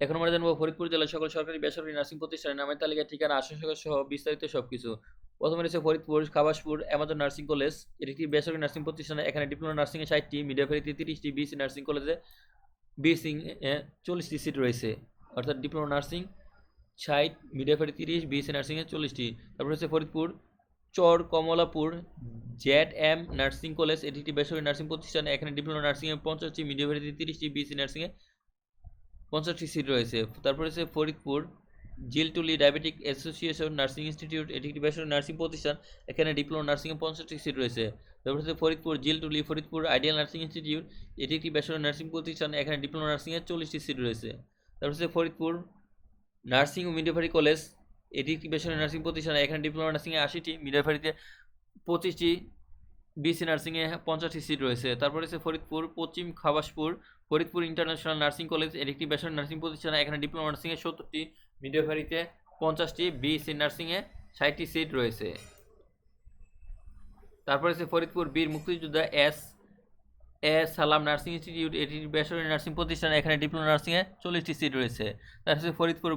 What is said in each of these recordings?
এখন আমরা জানব ফরিদপুর জেলার সকল সরকারি বেসরকারি নার্সিং প্রতিষ্ঠানের নামের তালিকা, ঠিকানা, আসন সহ বিস্তারিত সবকিছু। প্রথমে রয়েছে Faridpur, Khabaspur Amazon nursing college এটি একটি বেসরকারি নার্সিং প্রতিষ্ঠান, এখানে ডিপ্লোমা নার্সিং এ ষাটটি, মিডিয়াফেরিতে তিরিশটি বিসি নার্সিং কলেজে বিসিং চল্লিশটি সিট রয়েছে। অর্থাৎ ডিপ্লোমা নার্সিং ষাট মিডিয়াফেরি তিরিশ বিএসসি নার্সিংয়ে চল্লিশটি। তারপর হচ্ছে ফরিদপুর, চর, Kamalapur, Z M nursing college, এটি একটি বেসরকারি নার্সিং প্রতিষ্ঠান, এখানে ডিপ্লোমা নার্সিংয়ে পঞ্চাশটি মিডিয়া মিডিয়াফেরিতে তিরিশটি বিএসসি নার্সিংয়ে পঞ্চাশটি সিট রয়েছে। তারপর হচ্ছে Faridpur Jiltuli diabetic association nursing institute এটি একটি বেসরকারি নার্সিং প্রতিষ্ঠান। এখানে ডিপ্লোমা নার্সিংয়ে পঞ্চাশটি সিট রয়েছে। তারপর হচ্ছে Faridpur Jiltuli Faridpur ideal nursing institute এটি একটি বেসরকারি নার্সিং প্রতিষ্ঠান। এখানে ডিপ্লোমা নার্সিংয়ে চল্লিশটি সিট রয়েছে। তারপর হচ্ছে ফরিদপুর নার্সিং ও মিডওয়াইফারি কলেজ এটি একটি বেসরকারি নার্সিং প্রতিষ্ঠান। এখানে ডিপ্লোমা নার্সিংয়ে আশিটি মিডওয়াইফারিতে পঁচিশটি বিসি নার্সিংয়ে পঞ্চাশটি সিট রয়েছে। তারপরে হচ্ছে ফরিদপুর, পশ্চিম Khabaspur, Faridpur international nursing college এটি একটি বেসরকারি নার্সিং প্রতিষ্ঠান, এখানে ডিপ্লোমা নার্সিংয়ে সত্তরটি মিডওয়াইফারিতে পঞ্চাশটি বিএসসি নার্সিংয়ে ষাটটি সিট রয়েছে। তারপরে হচ্ছে ফরিদপুর, বীর মুক্তিযোদ্ধা এস, এ সালাম নার্সিং ইনস্টিটিউট এটি বেসরকারি নার্সিং প্রতিষ্ঠান, এখানে ডিপ্লোমা নার্সিংয়ে চল্লিশটি সিট রয়েছে। তারপরে Faridpur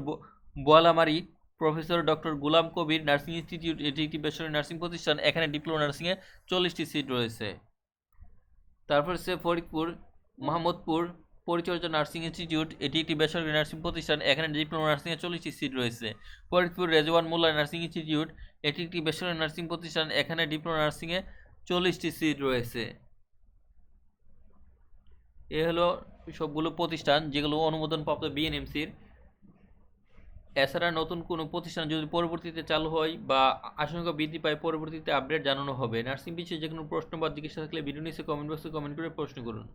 Boalmari professor doctor Gulam Kabir nursing institute, এটি একটি বেসরকারি নার্সিং প্রতিষ্ঠান, এখানে ডিপ্লোমা নার্সিংয়ে চল্লিশটি সিট রয়েছে। তারপর সে ফরিদপুর মোহাম্মদপুর পরিচর্যা নার্সিং ইনস্টিটিউট, এটি একটি বেসরকারি নার্সিং প্রতিষ্ঠান, এখানে ডিপ্লোমা নার্সিংয়ে চল্লিশটি সিট রয়েছে। ফরিদপুর রেজওয়ান মোল্লা নার্সিং ইনস্টিটিউট, এটি একটি বেসরকারি নার্সিং প্রতিষ্ঠান, এখানে ডিপ্লোমা নার্সিংয়ে চল্লিশটি সিট রয়েছে। এ হলো সবগুলো প্রতিষ্ঠান যেগুলো অনুমোদনপ্রাপ্ত বিএনএমসির এছাড়া নতুন কোনো প্রতিষ্ঠান যদি পরবর্তীতে চালু হয় বা আশঙ্কা বৃদ্ধি পায়, পরবর্তীতে আপডেট জানানো হবে। নার্সিং বিষয়ে যে কোনো প্রশ্ন বা জিজ্ঞাসা থাকলে ভিডিও নিচে কমেন্ট বক্সে কমেন্ট করে প্রশ্ন করুন।